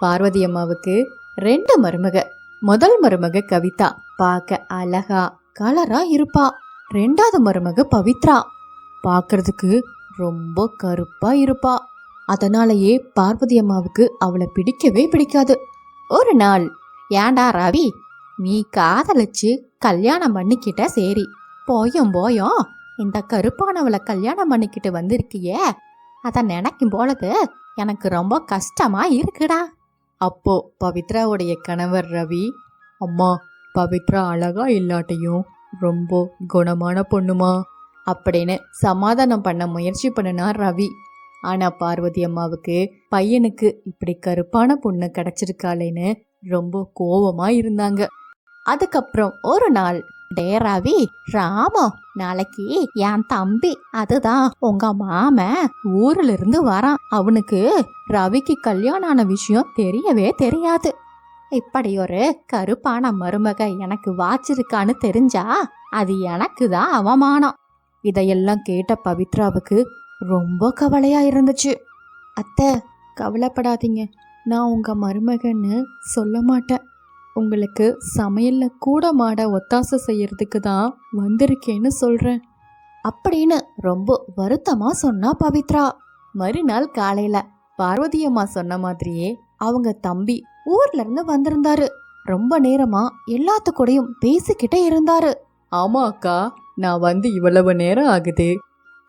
பார்வதி அம்மாவுக்கு ரெண்டு மருமக. முதல் மருமக கவிதா. பார்க்க அழகா கலரா இருப்பா. ரெண்டாவது மருமக பவித்ரா. பார்க்கறதுக்கு ரொம்ப கருப்பா இருப்பா. அதனாலயே பார்வதி அம்மாவுக்கு அவளை பிடிக்கவே பிடிக்காது. ஒரு நாள் ஏண்டா ரவி நீ காதலிச்சு கல்யாணம் பண்ணிக்கிட்ட சரி. போயும் போயும். இந்த கருப்பானவளை கல்யாணம் பண்ணிக்கிட்டு வந்திருக்கியே. அதை நினைக்கும் பொழுது எனக்கு ரொம்ப கஷ்டமா இருக்குடா. அப்போ பவித்ராவுடைய கணவர் ரவி அம்மா பவித்ரா அழகா இல்லாட்டையும் ரொம்ப குணமான பொண்ணுமா? அப்படின்னு சமாதானம் பண்ண முயற்சி பண்ணினா ரவி. ஆனா பார்வதி அம்மாவுக்கு பையனுக்கு இப்படி கருப்பான பொண்ணு கிடைச்சிருக்காளேன்னு ரொம்ப கோவமா இருந்தாங்க. அதுக்கப்புறம் ஒரு நாள் டே ரவி ராமோ நாளைக்கு என் தம்பி அதுதான் உங்க மாமன் ஊர்ல இருந்து வரான். அவனுக்கு ரவிக்கு கல்யாணம் ஆன விஷயம் தெரியவே தெரியாது. இப்படி ஒரு கருப்பான மருமக எனக்கு வாச்சிருக்கான்னு தெரிஞ்சா அது எனக்கு தான் அவமானம். இதையெல்லாம் கேட்ட பவித்ராவுக்கு ரொம்ப கவலையா இருந்துச்சு. அத்தை கவலைப்படாதீங்க. நான் உங்க மருமகன்னு சொல்ல மாட்டேன். உங்களுக்கு சமையலில் கூட மாட ஒத்தாசை செய்யறதுக்கு தான் வந்திருக்கேன்னு சொல்கிறேன் அப்படின்னு ரொம்ப வருத்தமாக சொன்னா பவித்ரா. மறுநாள் காலையில் பார்வதி அம்மா சொன்ன மாதிரியே அவங்க தம்பி ஊர்லேருந்து வந்திருந்தாரு. ரொம்ப நேரமாக எல்லாத்து கூடயும் பேசிக்கிட்டே இருந்தாரு. ஆமா அக்கா நான் வந்து இவ்வளவு நேரம் ஆகுது.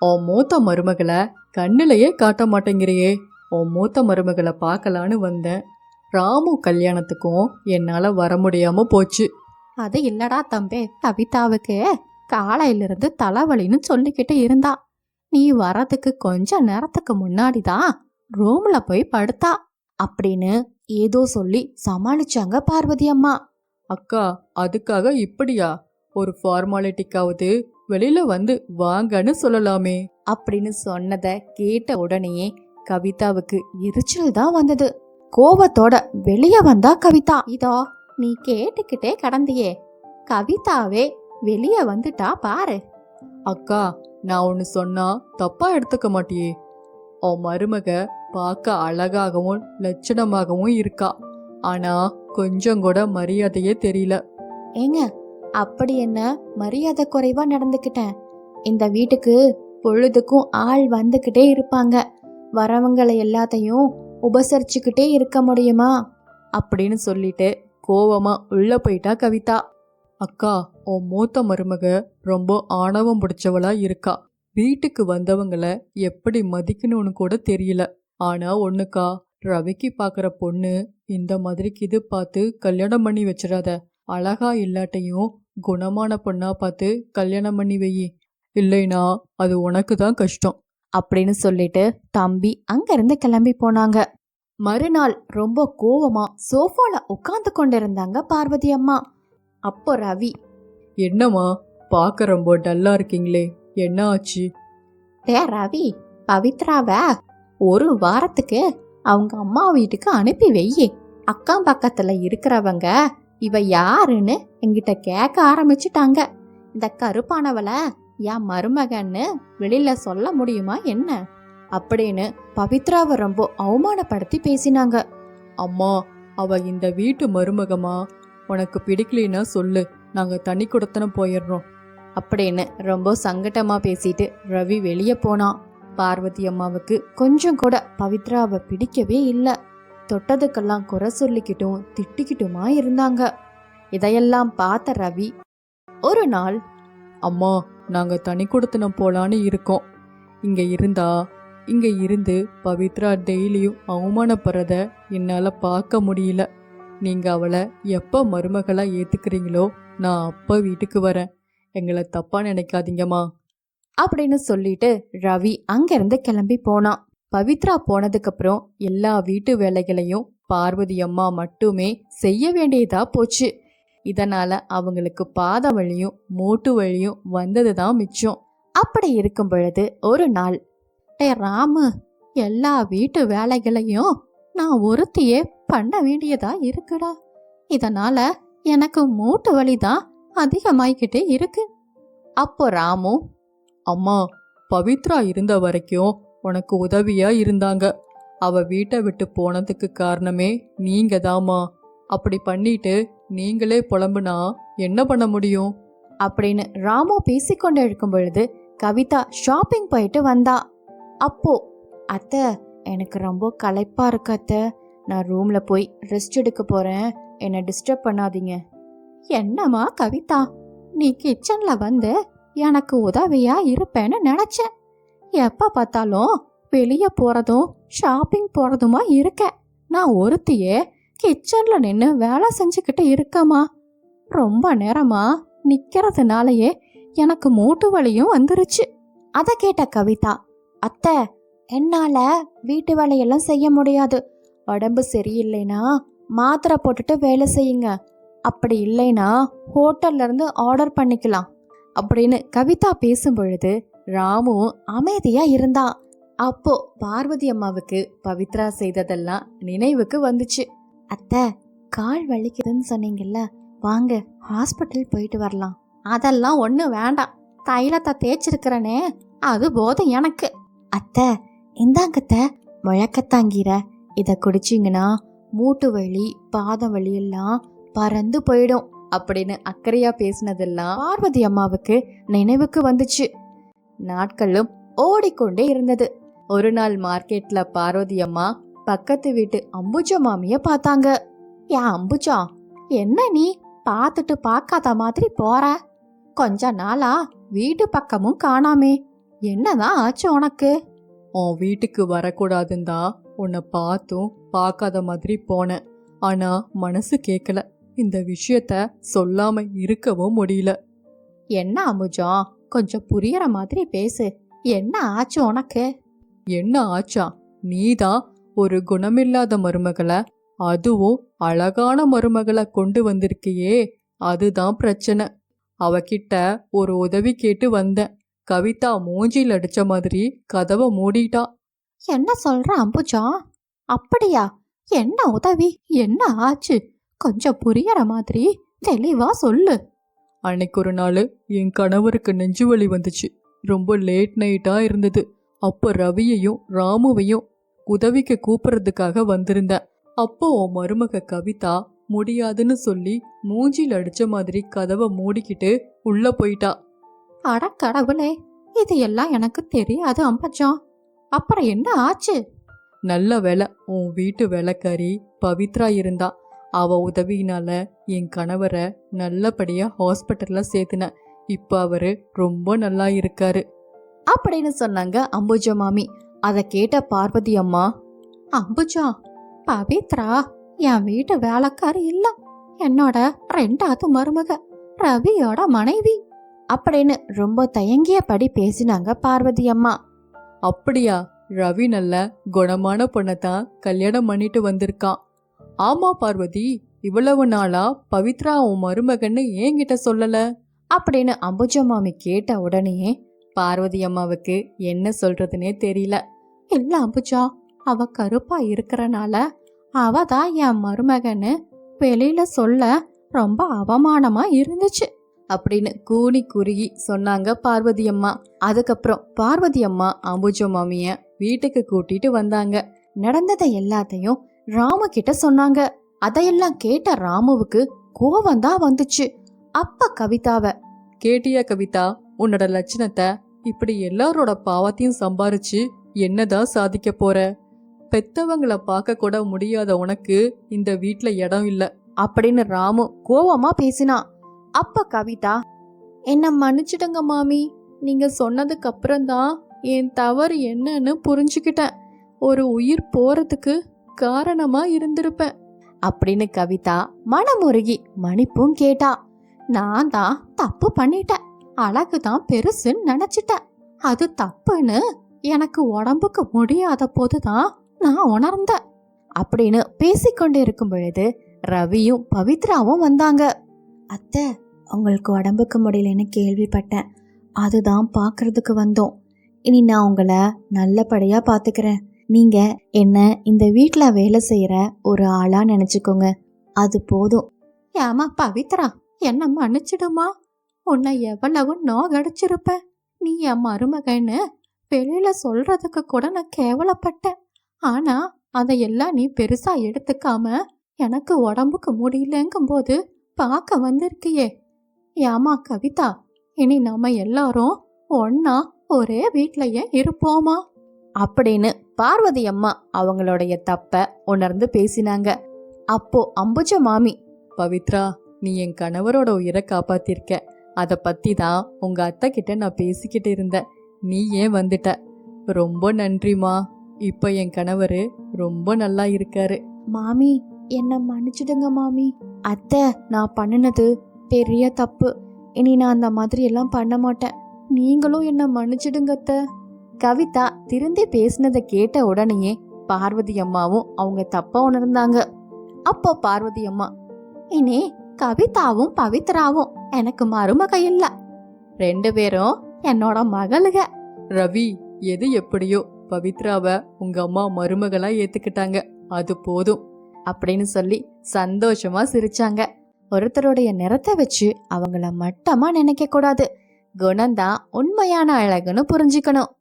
உன் மூத்த மருமகளை கண்ணிலேயே காட்ட மாட்டேங்கிறியே. உன் மூத்த மருமகளை பார்க்கலான்னு வந்தேன். ராமு கல்யாணத்துக்கும் என்னால வர முடியாம போச்சு. அது இல்லடா தம்பி. கவிதாவுக்கு காலையிலிருந்து தலைவலின்னு சொல்லிக்கிட்டு இருந்தா. நீ வரதுக்கு கொஞ்ச நேரத்துக்கு முன்னாடி தான் ரூம்ல போய் படுத்தா அப்படின்னு ஏதோ சொல்லி சமாளிச்சாங்க பார்வதி அம்மா. அக்கா அதுக்காக இப்படியா? ஒரு ஃபார்மாலிட்டிக்காவது வெளியில வந்து வாங்கன்னு சொல்லலாமே. அப்படின்னு சொன்னதை கேட்ட உடனேயே கவிதாவுக்கு எரிச்சல் தான் வந்தது. கோபத்தோட வெளியே வந்தா கவிதா. இதோ நீ கேட்டுக்கிட்டே கடந்தியே. கவிதாவே வெளியே வந்துட்டா பாரு. அக்கா நான் ஒன்னு சொன்னா தப்பா எடுத்துக்க மாட்டியே. உன் மருமக பார்க்க அழகாகவும் லட்சணமாகவும் இருக்கா. ஆனா கொஞ்சம் கூட மரியாதையே தெரியல. ஏங்க அப்படி என்ன மரியாதை குறைவா நடந்துக்கிட்டேன் இந்த வீட்டுக்கு பொழுதுக்கும் ஆள் வந்துக்கிட்டே இருப்பாங்க. வரவங்களை எல்லாத்தையும் உபசரிச்சுக்கிட்டே இருக்க முடியுமா? அப்படின்னு சொல்லிட்டு கோவமா உள்ள போயிட்டா கவிதா. அக்கா உன் மூத்த மருமக ரொம்ப ஆணவம் பிடிச்சவளா இருக்கா. வீட்டுக்கு வந்தவங்களை எப்படி மதிக்கணும்னு கூட தெரியல. ஆனா ஒண்ணுக்கா ரவிக்கு பாக்குற பொண்ணு இந்த மாதிரிக்கு இது பார்த்து கல்யாணம் பண்ணி வச்சிடாத. அழகா இல்லாட்டையும் குணமான பொண்ணா பார்த்து கல்யாணம் பண்ணி வெயி. இல்லைனா அது உனக்கு தான் கஷ்டம். அப்படின்னு சொல்லிட்டு தம்பி அங்கிருந்து கிளம்பி போனாங்க. மறுநாள் ரொம்ப கோவமா சோஃபால உட்கார்ந்து கொண்டிருந்தாங்க பார்வதி அம்மா. அப்போ ரவி என்னம்மா பார்க்க ரொம்ப டல்லா இருக்கீங்களே என்ன ஆச்சு? டே ரவி பவித்ராவ ஒரு வாரத்துக்கு அவங்க அம்மா வீட்டுக்கு அனுப்பி வெய்யி அக்கம் பக்கத்துல இருக்கிறவங்க இவ யாருன்னு என்கிட்ட கேட்க ஆரம்பிச்சிட்டாங்க. இந்த கருப்பானவளை என் மருமகன்னு வெளியில சொல்ல முடியுமா என்ன? அப்படின்னு பவித்ராவை ரொம்ப அவமானப்படுத்தி பேசினாங்க. அம்மா அவ இந்த வீட்டு மருமகமா? உனக்கு பிடிக்கலைன்னா சொல்லு நாங்க தண்ணி கொடுத்தன போயிடுறோம். அப்படின்னு ரொம்ப சங்கட்டமா பேசிட்டு ரவி வெளியே போனான் பார்வதி அம்மாவுக்கு கொஞ்சம் கூட பவித்ராவை பிடிக்கவே இல்லை. தொட்டதுக்கெல்லாம் குறை சொல்லிக்கிட்டும் திட்டிக்கிட்டுமா இருந்தாங்க. இதையெல்லாம் பார்த்த ரவி ஒரு நாள் அம்மா நாங்கள் தனி கொடுத்தனம் போலான்னு இருக்கோம். இங்கே இருந்தா இங்கே இருந்து பவித்ரா டெய்லியும் அவமானப்படுறத என்னால் பார்க்க முடியல. நீங்கள் அவளை எப்போ மருமகளாக ஏற்றுக்கிறீங்களோ நான் அப்போ வீட்டுக்கு வரேன். எங்களை தப்பாக நினைக்காதீங்கம்மா. அப்படின்னு சொல்லிட்டு ரவி அங்கேருந்து கிளம்பி போனான். பவித்ரா போனதுக்கப்புறம் எல்லா வீட்டு வேலைகளையும் பார்வதி அம்மா மட்டுமே செய்ய வேண்டியதா போச்சு. இதனால அவங்களுக்கு பாத வழியும் மூட்டு வழியும் வந்ததுதான் மிச்சம். அப்படி இருக்கும் பொழுது ஒரு நாள் டே ராமு எல்லா வீட்டு வேலைகளையும் நான் ஒருத்தியே பண்ண வேண்டியதா இருக்குடா. இதனால எனக்கு மூட்டு வலி தான் அதிகமாயிக்கிட்டே இருக்கு. அப்போ ராமு அம்மா பவித்ரா இருந்த வரைக்கும் உனக்கு உதவியா இருந்தாங்க. அவ வீட்டை விட்டு போனதுக்கு காரணமே நீங்க தாமா அப்படி பண்ணிட்டு நீங்களே புலம்புனா என்ன பண்ண முடியும்? அப்படின்னு ராமு பேசிக்கொண்டு இருக்கும் பொழுது கவிதா ஷாப்பிங் போயிட்டு வந்தா. அப்போ அத்தை எனக்கு ரொம்ப களைப்பா இருக்கு அத்தை. நான் ரூம்ல போய் ரெஸ்ட் எடுக்க போறேன். என்னை டிஸ்டர்ப் பண்ணாதீங்க. என்னம்மா கவிதா? நீ கிச்சன்ல வந்து எனக்கு உதவியா இருப்பேன்னு நினைச்சேன். எப்ப பார்த்தாலும் வெளியே போறதும் ஷாப்பிங் போறதுமா இருக்க. நான் ஒருத்தியே கிச்சன்ல நின்று வேலை செஞ்சுக்கிட்டு இருக்கமா? ரொம்ப நேரமா நிக்கிறதுனாலயே எனக்கு மூட்டு வலியும் வந்துருச்சு. அத கேட்ட கவிதா அத்தை என்னால வீட்டு வேலையெல்லாம் செய்ய முடியாது. உடம்பு சரியில்லைனா மாத்திரை போட்டுட்டு வேலை செய்யுங்க. அப்படி இல்லைனா ஹோட்டல்ல இருந்து ஆர்டர் பண்ணிக்கலாம். அப்படின்னு கவிதா பேசும் பொழுது ராமுவும் அமைதியா இருந்தான். அப்போ பார்வதி அம்மாவுக்கு பவித்ரா செய்ததெல்லாம் நினைவுக்கு வந்துச்சு. அத்தை கால் வலிக்குதுன்னு சொன்னீங்கல்ல வாங்க ஹாஸ்பிட்டல் போயிட்டு வரலாம். அதெல்லாம் ஒன்றும் வேண்டாம். தைலத்தை தேய்ச்சிருக்கிறனே அது போதும் எனக்கு. அத்தை இந்தாங்கத்த முழக்கத்தாங்கீரை இதை குடிச்சிங்கன்னா மூட்டு வலி பாதம் வலி எல்லாம் பறந்து போயிடும் அப்படின்னு அக்கறையா பேசினதெல்லாம் பார்வதி அம்மாவுக்கு நினைவுக்கு வந்துச்சு. நாட்களும் ஓடிக்கொண்டே இருந்தது. ஒரு நாள் மார்க்கெட்ல பார்வதி அம்மா பக்கத்து வீட்டு அம்புஜ மாமிய பார்த்தாங்க. ஏன் அம்புஜா என்ன நீ? பார்த்துட்டு பார்க்காத மாதிரி போற. கொஞ்ச நாளா வீட்டு பக்கமும் காணாமே. என்னதான் ஆச்சு உனக்கு? உன் வீட்டுக்கு வரக்கூடாதுன்னு தான் உன்னை பார்த்தும் பார்க்காத மாதிரி போனேன். ஆனா மனசு கேட்கல இந்த விஷயத்த சொல்லாம இருக்கவும் முடியல. என்ன அமுஜா கொஞ்சம் புரியற மாதிரி பேசு. என்ன ஆச்சு உனக்கு? என்ன ஆச்சா? நீதான் ஒரு குணமில்லாத மருமகளை அதுவும் அழகான மருமகளை கொண்டு வந்திருக்கியே அதுதான் பிரச்சனை. அவகிட்ட ஒரு உதவி கேட்டு வந்தேன். கவிதா மூஞ்சில் அடிச்ச மாதிரி கதவை மூடிட்டா. என்ன சொல்ற அம்புஜா? அப்படியா? என்ன உதவி? என்ன ஆச்சு? கொஞ்சம் புரியற மாதிரி தெளிவா சொல்லு. அன்னைக்கு ஒரு நாள் என் கணவருக்கு நெஞ்சு வலி வந்துச்சு. ரொம்ப லேட் நைட்டா இருந்தது. அப்போ ரவியையும் ராமுவையும் உதவிக்கு கூப்பிடுறதுக்காக வந்திருந்தேன் அப்போ உன் மருமக கவிதா முடியாதுன்னு சொல்லி மூஞ்சில் அடிச்ச மாதிரி கதவை மூடிக்கிட்டு உள்ள போயிட்டா. அட கடவுளே இது எல்லாம் எனக்கு தெரியாது அம்புஜா அப்புறம் என்ன ஆச்சு? நல்ல வேலை உன் வீட்டு வேலைக்காரி பவித்ரா இருந்தா. அவ உதவியினால என் கணவரை நல்லபடியா ஹாஸ்பிட்டல்ல சேர்த்துனேன் இப்போ அவரு ரொம்ப நல்லா இருக்காரு. அப்படின்னு சொன்னாங்க அம்புஜா மாமி. அதை கேட்ட பார்வதி அம்மா அம்புஜா பவித்ரா என் வீட்டு வேலைக்காரி இல்ல. என்னோட ரெண்டாவது மருமக ரவியோட மனைவி. அப்படின்னு ரொம்ப தயங்கியபடி பேசினாங்க பார்வதி அம்மா. அப்படியா? ரவி நல்ல குணமான பொண்ணை தான் கல்யாணம் பண்ணிட்டு வந்திருக்கான் ஆமா பார்வதி இவ்வளவு நாளா பவித்ரா உன் மருமகன்னு என்கிட்ட சொல்லல. அப்படின்னு அம்புஜா மாமி கேட்ட உடனே பார்வதி அம்மாவுக்கு என்ன சொல்றதுனே தெரியல. இல்ல அம்புஜா அவ கருப்பா இருக்கிறனால அவ தான் என் மருமகன்னு வெளியில சொல்ல ரொம்ப அவமானமா இருந்துச்சு அப்படின்னு கூனி குறுகி சொன்னாங்க பார்வதி அம்மா. அதுக்கப்புறம் பார்வதி அம்மா அம்புஜா மாமிய வீட்டுக்கு கூட்டிட்டு வந்தாங்க. நடந்ததை எல்லாத்தையும் ராமு கிட்ட சொன்னாங்க. அதையெல்லாம் கேட்ட ராமுவுக்கு கோவம் தான் வந்துச்சு. அப்ப கவிதாவ கேட்டியா கவிதா உன்னோட லட்சணத்தை இப்படி எல்லாரோட பாவத்தையும் சம்பாரிச்சு என்னதான் சாதிக்க போற? பெத்தவங்களை பார்க்க கூட முடியாத உனக்கு இந்த வீட்ல இடம் இல்ல. அப்படின்னு ராமு கோவமா பேசினா. அப்ப கவிதா என்ன மன்னிச்சிடுங்க மாமி. நீங்க சொன்னதுக்கு அப்புறம்தான் என் தவறு என்னன்னு புரிஞ்சுக்கிட்டேன். ஒரு உயிர் போறதுக்கு காரணமா இருந்திருப்பேன். அப்படின்னு கவிதா மனமுருகி மன்னிப்பும் கேட்டா. நான் தான் தப்பு பண்ணிட்டேன். அழகு தான் பெருசுன்னு நினைச்சிட்டேன் அது தப்புன்னு எனக்கு உடம்புக்கு முடியாத போதுதான் நான் உணர்ந்தேன். அப்படின்னு பேசிக்கொண்டு இருக்கும் பொழுது ரவியும் பவித்ராவும் வந்தாங்க. அத்தை உங்களுக்கு உடம்புக்கு முடியலன்னு கேள்விப்பட்டேன். அதுதான் பார்க்கறதுக்கு வந்தோம். இனி நான் உங்களை நல்லபடியா பார்த்துக்கிறேன் நீங்க என்ன இந்த வீட்டில் வேலை செய்யற ஒரு ஆளா நினைச்சுக்கோங்க. அது போதும். ஏமா பவித்ரா என்ன மன்னிச்சிடுமா? உன்னை எவ்வளவு நோகடிச்சிருப்ப நீ என் மருமகன்னு வெளியில சொல்றதுக்கு கூட நான் கேவலப்பட்டேன். ஆனா அதையெல்லாம் நீ பெருசா எடுத்துக்காம எனக்கு உடம்புக்கு முடியலங்கும் போது பார்க்க வந்திருக்கியே. ஏமா கவிதா இனி நாம எல்லாரும் ஒன்னா ஒரே வீட்லயே இருப்போமா? அப்படின்னு பார்வதி அம்மா அவங்களுடைய தப்ப உணர்ந்து பேசினாங்க. அப்போ அம்புஜ மாமி பவித்ரா நீ என் கணவரோட உயிரை காப்பாத்திருக்க. அதை பற்றி தான் உங்கள் அத்தை கிட்ட நான் பேசிக்கிட்டு இருந்தேன். நீ ஏன் வந்துட்ட? ரொம்ப நன்றிமா இப்போ என் கணவர் ரொம்ப நல்லா இருக்காரு. மாமி என்னை மன்னிச்சிடுங்க மாமி. அத்தை நான் பண்ணினது பெரிய தப்பு. இனி நான் அந்த மாதிரி எல்லாம் பண்ண மாட்டேன். நீங்களும் என்னை மன்னிச்சிடுங்க அத்தை. கவிதா திருந்தி பேசினதை கேட்ட உடனேயே பார்வதி அம்மாவும் அவங்க தப்பா உணர்ந்தாங்க. அப்போ பார்வதி அம்மா இனி கவிதாவும் பவித்ராவும் எனக்கு மருமக இல்ல ரெண்டு பேரும் என்னோட மகளுக. ரவி எது எப்படியோ பவித்ராவை உங்க அம்மா மருமகளா ஏத்துக்கிட்டாங்க. அது போதும். அப்படின்னு சொல்லி சந்தோஷமா சிரிச்சாங்க. ஒருத்தருடைய நிறத்தை வச்சு அவங்கள மட்டமா நினைக்க கூடாது குணம்தான் உண்மையான அழகுன்னு புரிஞ்சுக்கணும்.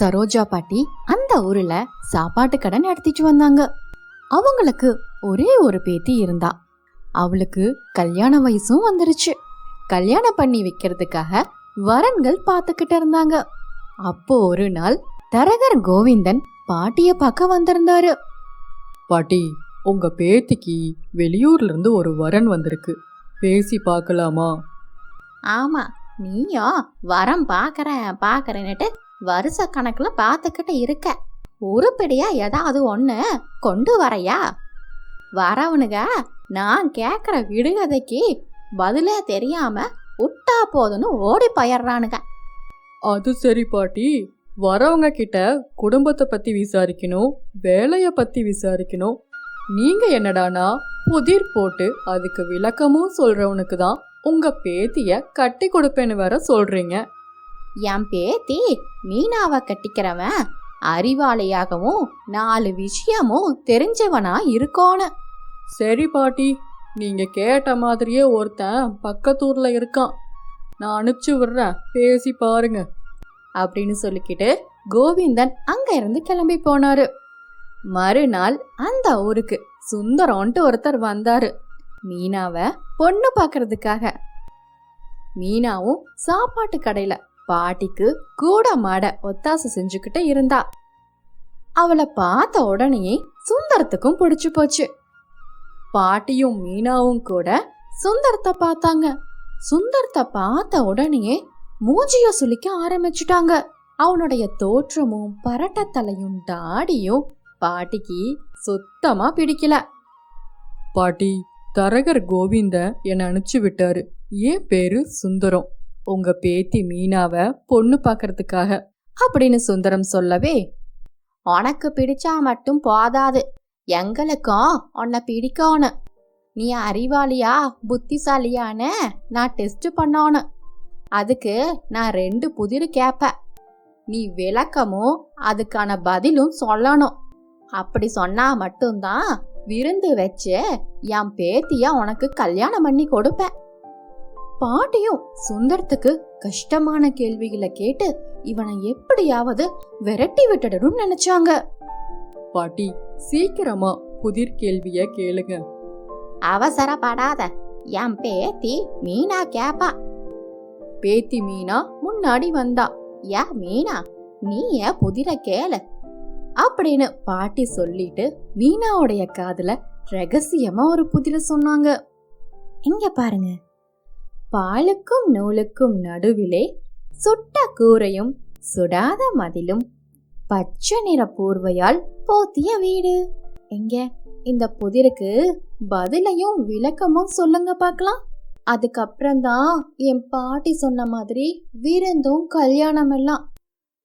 சரோஜா பாட்டி அந்த ஊர்ல சாப்பாட்டு கடை நடத்திட்டு வந்தாங்க. அவங்களுக்கு ஒரே ஒரு பேத்தி இருந்தா. அவளுக்கு கல்யாண வயசும் வந்துருச்சு. கல்யாணம் பண்ணி வைக்கிறதுக்காக வரன்கள் பார்த்துக்கிட்டு இருந்தாங்க. அப்போ ஒரு நாள் தரகர் கோவிந்தன் பாட்டிய பார்க்க வந்திருந்தாரு. பாட்டி உங்க பேத்திக்கு வெளியூர்ல இருந்து ஒரு வரன் வந்திருக்கு. பேசி பார்க்கலாமா? ஆமா நீயும் வரம் பாக்குறேன் பாக்குறேன்னுட்டு வருஷ கணக்குல பார்த்துக்கிட்டு இருக்க. உருப்படியா ஏதாவது ஒண்ணு கொண்டு வரையா? வரவனுங்க நான் கேக்குற விடுகதைக்கு பதிலே தெரியாம விட்டா போதுன்னு ஓடி போயிடுறானுங்க அது சரி பாட்டி. வரவங்க கிட்ட குடும்பத்தை பத்தி விசாரிக்கணும் வேலைய பத்தி விசாரிக்கணும். நீங்க என்னடானா புதிர் போட்டு அதுக்கு விளக்கமும் சொல்றவனுக்கு தான் உங்க பேத்திய கட்டி கொடுப்பேன்னு வேற சொல்றீங்க. என் பேத்தி மீனாவை கட்டிக்கிறவன் அறிவாளியாகவும் நாலு விஷயமும் தெரிஞ்சவனா இருக்கோணும் சரி பாட்டி நீங்க கேட்ட மாதிரியே ஒருத்தன் பக்கத்தூர்ல இருக்கான். நான் அனுப்பிச்சு விடுறேன். பேசி பாருங்க. அப்படின்னு சொல்லிக்கிட்டு கோவிந்தன் அங்க இருந்து கிளம்பி போனாரு. மறுநாள் அந்த ஊருக்கு சுந்தரம்ன்ட்டு ஒருத்தர் வந்தாரு. மீனாவை பொண்ணு பார்க்கறதுக்காக மீனாவும் சாப்பாட்டு கடையில பாட்டிக்கு கூட மாட ஒத்தாசை செஞ்சுக்கிட்டு இருந்தா. அவளை பார்த்த உடனேயே சுந்தரத்துக்கும் பிடிச்சு போச்சு. பாட்டியும் மீனாவும் கூட சுந்தரத்தை பார்த்தாங்க. சுந்தரத்தை பார்த்த உடனேயே மூஞ்சிய சுளிக்க ஆரம்பிச்சுட்டாங்க. அவனுடைய தோற்றமும் பரட்டத்தலையும் தாடியும் பாட்டிக்கு சுத்தமா பிடிக்கல. பாட்டி தரகர் கோவிந்த என்னை அனுப்பிச்சு விட்டாரு. என் பேரு சுந்தரம். உங்க பேத்தி மீனாவை பொண்ணு பார்க்கறதுக்காக அப்படின்னு சுந்தரம் சொல்லவே உனக்கு பிடிச்சா மட்டும் போதாது. எங்களுக்கும் உன்னை பிடிக்கணும். நீ அறிவாளியா புத்திசாலியான நான் டெஸ்ட் பண்ணணும். அதுக்கு நான் ரெண்டு புதிர் கேட்பேன் நீ விளக்கமும் அதுக்கான பதிலும் சொல்லணும். அப்படி சொன்னா மட்டும்தான் விருந்து வச்சு என் பேத்திய உனக்கு கல்யாணம் பண்ணி கொடுப்பேன். பாட்டியும் சுந்தரத்துக்கு கஷ்டமான கேள்விகளை கேட்டு இவனை எப்படியாவது விரட்டி விட்டுடணும்னு நினைச்சாங்க. பாட்டி சீக்கிரமா புதிர் கேள்விய கேளுங்க. அவசரப்படாத. என் பேத்தி மீனா கேப்பா. பேத்தி மீனா முன்னாடி வந்தா. யா மீனா நீ ஏன் புதிர கேளு. அப்படின்னு பாட்டி சொல்லிட்டு மீனாவுடைய காதுல ரகசியமா ஒரு புதிர சொன்னாங்க. இங்க பாருங்க. பாலுக்கும் நூலுக்கும் நடுவிலே சுட்ட கூரையும் சுடாத மதிலும் பச்சை நிற பூர்வையால் போத்திய வீடு. எங்க? இந்த புதிருக்கு பதிலையும் விளக்கமும் சொல்லுங்க பார்க்கலாம். அதுக்கப்புறம்தான் என் பாட்டி சொன்ன மாதிரி விருந்தும் கல்யாணம் எல்லாம்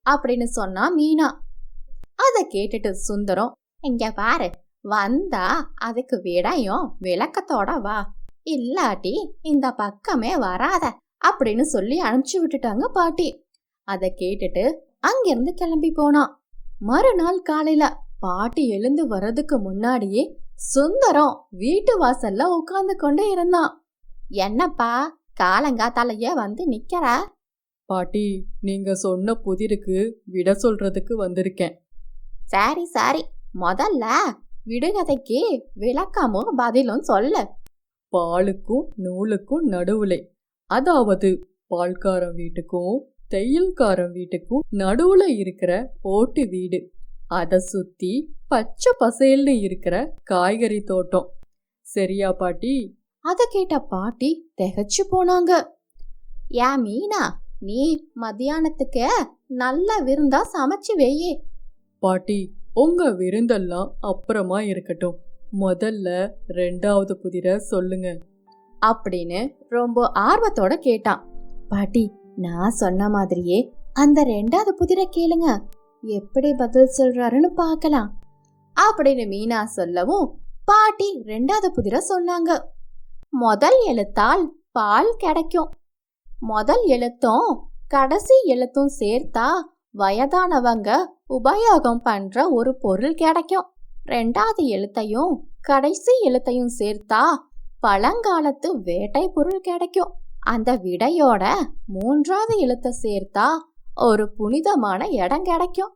அப்படின்னு சொன்னா மீனா. அத கேட்டுட்டு சுந்தரம் இங்க பாரு வந்தா அதுக்கு விடையும் விளக்கத்தோட வா. இல்லாட்டி இந்த பக்கமே வராத அப்படின்னு சொல்லி அனுப்பிச்சு விட்டுட்டாங்க பாட்டி. அத கேட்டுட்டு அங்கிருந்து கிளம்பி போனான் மறுநாள் காலையில பாட்டி எழுந்து வர்றதுக்கு முன்னாடியே சுந்தரம் வீட்டு வாசல்ல உட்கார்ந்து கொண்டே இருந்தான். என்னப்பா காலங்காத்தாலேயே வந்து நிக்கிற? பாட்டி நீங்க சொன்ன புதிருக்கு விட சொல்றதுக்கு வந்திருக்கேன். சரி சரி. முதல்ல விடுகதைக்கு விளக்கமும் பதிலும் சொல்லு. பாலுக்கும் நூலுக்கும் நடுவுலே. அதாவது பால்காரன் வீட்டுக்கும் தையல்காரன் வீட்டுக்கும் நடுவுல இருக்கிற ஓட்டு வீடு. அத சுத்தி பச்சை பசேல்னு இருக்கிற காய்கறி தோட்டம். சரியா பாட்டி? அத கேட்ட பாட்டி திகைச்சு போனாங்க. ஏன் மீனா நீ மத்தியானத்துக்கு நல்ல விருந்தா சமைச்சு வெய்யே பாட்டி உங்க விருந்தெல்லாம் அப்புறமா இருக்கட்டும். முதல்ல ரெண்டாவது புதிரை சொல்லுங்க. அப்படின்னு ரொம்ப ஆர்வத்தோட கேட்டான். பாட்டி நான் சொன்ன மாதிரியே அந்த ரெண்டாவது புதிரை கேளுங்க. எப்படி பதில் சொல்றாருன்னு பார்க்கலாம். அப்படின்னு மீனா சொல்லவும் பாட்டி ரெண்டாவது புதிரை சொன்னாங்க. முதல் எழுத்தால் பால் கிடைக்கும். முதல் எழுத்தும் கடைசி எழுத்தும் சேர்த்தா வயதானவங்க உபயோகம் பண்ற ஒரு பொருள் கிடைக்கும். ரெண்டாவது எழுத்தையும் கடைசி எழுத்தையும் சேர்த்தா பழங்காலத்து வேட்டை பொருள் கிடைக்கும். அந்த விடையோட மூன்றாவது எழுத்தை சேர்த்தா ஒரு புனிதமான இடம் கிடைக்கும்.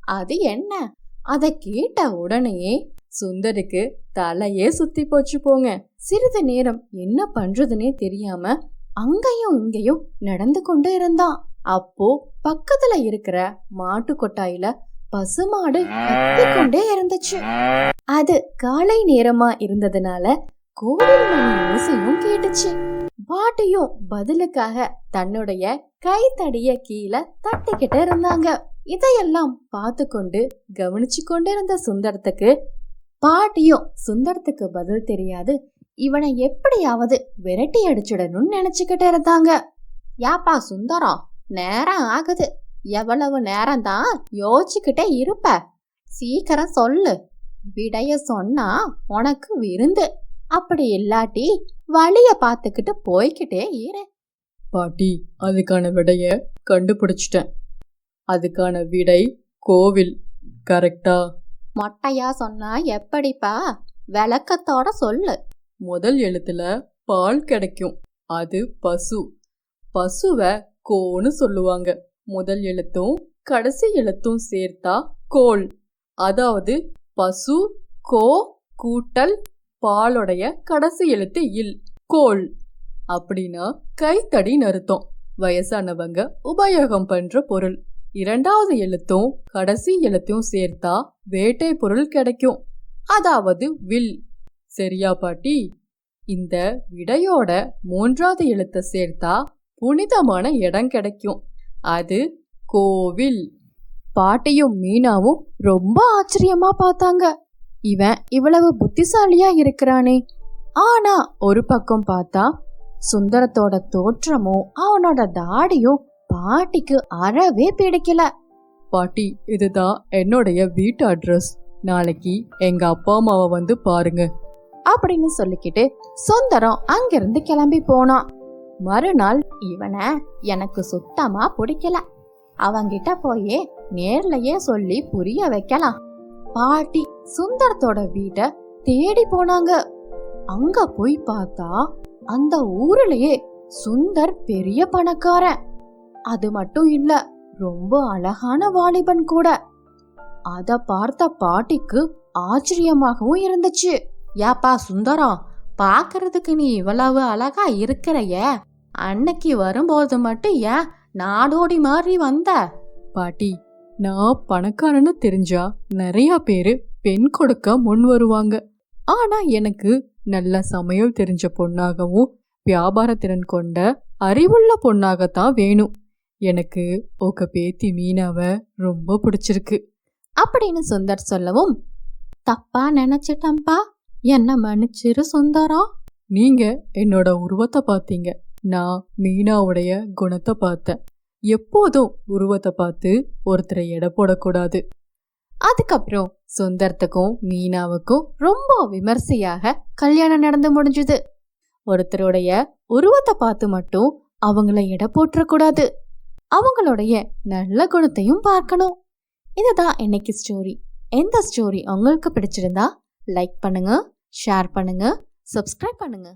அது என்ன? அதை கேட்ட உடனே சுந்தருக்கு தலையே சுத்தி போச்சு போங்க. சிறிது நேரம் என்ன பண்றதுன்னே தெரியாம அங்கேயும் இங்கேயும் நடந்து கொண்டு இருந்தான். அப்போ பக்கத்துல இருக்கிற மாட்டு கொட்டாயில பசுமாடு கொண்டே இருந்துச்சு. அது காலை நேரமா இருந்ததுனால கோவில் மணி ஓசையும் கேட்டுச்சு. பாட்டியும் பதிலுக்காக தன்னுடைய கைத்தடிய கீழே தட்டிக்கிட்டு இருந்தாங்க. இதையெல்லாம் பார்த்து கொண்டு கவனிச்சு கொண்டிருந்த சுந்தரத்துக்கு பாட்டியும் சுந்தரத்துக்கு பதில் தெரியாது. இவனை எப்படியாவது விரட்டி அடிச்சிடணும்னு நினைச்சுக்கிட்டு இருந்தாங்க. யாப்பா சுந்தரம் நேரம் ஆகுது. எவ்வளவு நேரம் தான் யோசிச்சுக்கிட்டே இருப்ப? சீக்கிரம் சொல்லு. விடைய சொன்னா உனக்கு விருந்து. அப்படி இல்லாட்டி வழிய பார்த்துக்கிட்டு போய்கிட்டே இரு. பாட்டி அதுக்கான விடைய கண்டுபிடிச்சிட்டேன். அதுக்கான விடை கோவில். கரெக்டா? மொட்டையா சொன்னா எப்படிப்பா? விளக்கத்தோட சொல்லு. முதல் எழுத்துல பால் கிடைக்கும். அது பசு. பசுவை கோன்னு சொல்லுவாங்க. முதல் எழுத்தும் கடைசி எழுத்தும் சேர்த்தா கோல். அதாவது பசு கோ கூட்டல் பாலுடைய கடைசி எழுத்து இல் கோல். அப்படின்னா கைத்தடின்னு அர்த்தம். வயசானவங்க உபயோகம் பண்ற பொருள். இரண்டாவது எழுத்தும் கடைசி எழுத்தும் சேர்த்தா வேட்டை பொருள் கிடைக்கும். அதாவது வில். சரியா பாட்டி? இந்த விடையோட மூன்றாவது எழுத்தை சேர்த்தா புனிதமான இடம் கிடைக்கும். அது கோவில். பாட்டியும் மீனாவும் ரொம்ப ஆச்சரியமா பார்த்தாங்க. இவன் இவ்வளவு புத்திசாலியா இருக்கிறானே. ஆனா ஒரு பக்கம் பார்த்தா சுந்தரத்தோட தோற்றமும் அவனோட தாடியும் பாட்டிக்கு அறவே பிடிக்கல. பாட்டி இதுதான் என்னுடைய வீட்டு அட்ரஸ். நாளைக்கு எங்க அப்பா அம்மாவை வந்து பாருங்க. அப்படின்னு சொல்லிக்கிட்டு சுந்தரம் அங்கிருந்து கிளம்பி போனான். மறுநாள் இவனை எனக்கு சுத்தமா பிடிக்கல. அவங்கிட்ட போயே நேர்லயே சொல்லி புரிய வைக்கலாம். பாட்டி சுந்தரத்தோட வீட்டை தேடி போனாங்க. அங்க போய் பார்த்தா அந்த ஊர்லயே சுந்தர் பெரிய பணக்காரன். அது மட்டும் இல்ல ரொம்ப அழகான வாலிபன் கூட. அத பார்த்த பாட்டிக்கு ஆச்சரியமாகவும் இருந்துச்சு. ஏப்பா சுந்தரம் பார்க்கறதுக்கு நீ இவ்வளவு அழகா இருக்கிறைய அன்னைக்கு வரும்போது மட்டும் ஏன் நாடோடி மாதிரி வந்த? பாட்டி நான் பணக்காரன்னு தெரிஞ்சா நிறைய பேரு பெண் கொடுக்க முன் வருவாங்க. ஆனா எனக்கு நல்ல சமையல் தெரிஞ்ச பொண்ணாகவும் வியாபார திறன் கொண்ட அறிவுள்ள பொண்ணாகத்தான் வேணும். எனக்கு உங்க பேத்தி மீனாவை ரொம்ப பிடிச்சிருக்கு. அப்படின்னு சுந்தர் சொல்லவும் தப்பா நினைச்சிட்டம்பா என்ன மன்னிச்சிரு சுந்தரம். நீங்க என்னோட உருவத்தை பார்த்தீங்க. நான் மீனாவுடைய குணத்தை பார்த்தேன். எப்போதும் உருவத்தை பார்த்து ஒருத்தரை எடை போடக்கூடாது. அதுக்கப்புறம் சுந்தரத்துக்கும் மீனாவுக்கும் ரொம்ப விமர்சையாக கல்யாணம் நடந்து முடிஞ்சுது. ஒருத்தருடைய உருவத்தை பார்த்து மட்டும் அவங்கள எடை போட்டுறக்கூடாது. அவங்களுடைய நல்ல குணத்தையும் பார்க்கணும். இதுதான் இன்னைக்கு ஸ்டோரி எந்த ஸ்டோரி உங்களுக்கு பிடிச்சிருந்தா லைக் பண்ணுங்க ஷேர் பண்ணுங்க சப்ஸ்கிரைப் பண்ணுங்க.